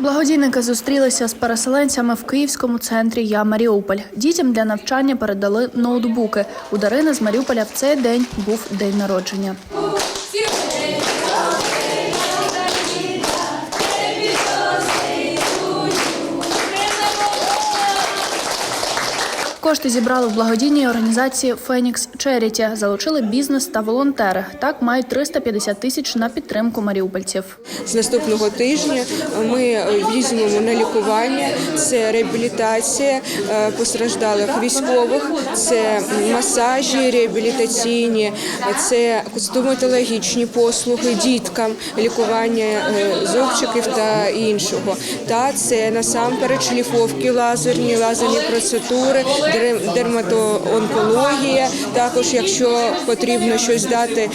Благодійники зустрілися з переселенцями в київському центрі Я Маріуполь. Дітям для навчання передали ноутбуки. У Дарини з Маріуполя в цей день був день народження. Кошти зібрали в благодійній організації Фенікс Черіті. Залучили бізнес та волонтери. Так мають 350 тисяч на підтримку маріупольців. З наступного тижня ми візьмемо на лікування. Це реабілітація е, постраждалих військових, це масажі реабілітаційні, це стоматологічні послуги діткам, лікування е, зубчиків та іншого. Та це насамперед шліфовки лазерні, лазерні процедури, дерматоонкологія. Також, якщо потрібно щось дати,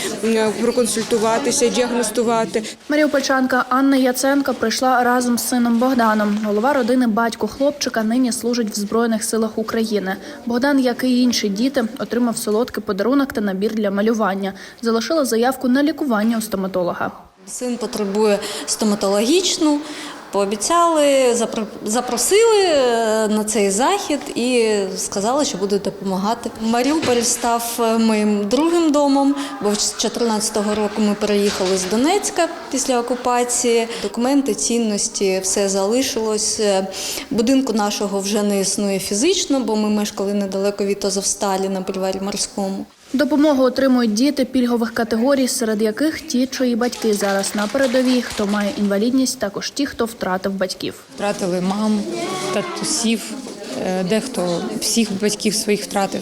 проконсультуватися, діагностувати. Маріупольчанка Анна Яценко прийшла разом з сином Богданом. Голова родини батько хлопчика нині служить в Збройних силах України. Богдан, як і інші діти, отримав солодкий подарунок та набір для малювання. Залишила заявку на лікування у стоматолога. Син потребує стоматологічну. Пообіцяли, запро- запросили е, на цей захід і сказали, що будуть допомагати. Маріуполь став е, моїм другим домом, бо з 2014 року ми переїхали з Донецька після окупації. Документи, цінності, все залишилось. Е, Будинку нашого вже не існує фізично, бо ми мешкали недалеко від Азовсталі на бульварі Морському. Допомогу отримують діти пільгових категорій, серед яких ті, чиї батьки зараз на передовій, хто має інвалідність, також ті, хто втратив батьків. Втратили мам, татусів, е, дехто всіх батьків своїх втратив.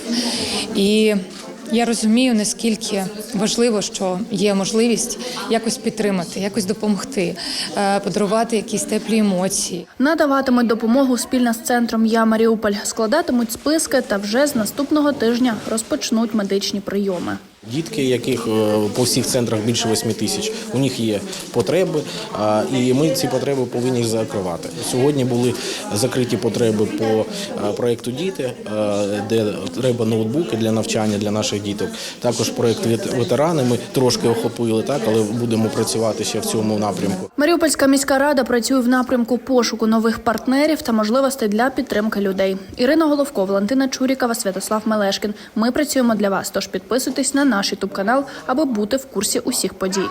І я розумію, наскільки важливо, що є можливість якось підтримати, якось допомогти, е, подарувати якісь теплі емоції. Надаватимуть допомогу спільно з центром Я Маріуполь, складатимуть списки та вже з наступного тижня розпочнуть медичні прийоми. Дітки, яких е, по всіх центрах більше 8 тисяч, у них є потреби, і ми ці потреби повинні закривати. Сьогодні були закриті потреби по е, проєкту Діти, е, де треба ноутбуки для навчання для наших діток. Також проєкт ветерани ми трошки охопили, так але будемо працювати ще в цьому напрямку. Маріупольська міська рада працює в напрямку пошуку нових партнерів та можливостей для підтримки людей. Ірина Головко, Валентина Чурікова, Святослав Мелешкін. Ми працюємо для вас. Тож підписуйтесь на наш ютуб канал, аби бути в курсі усіх подій.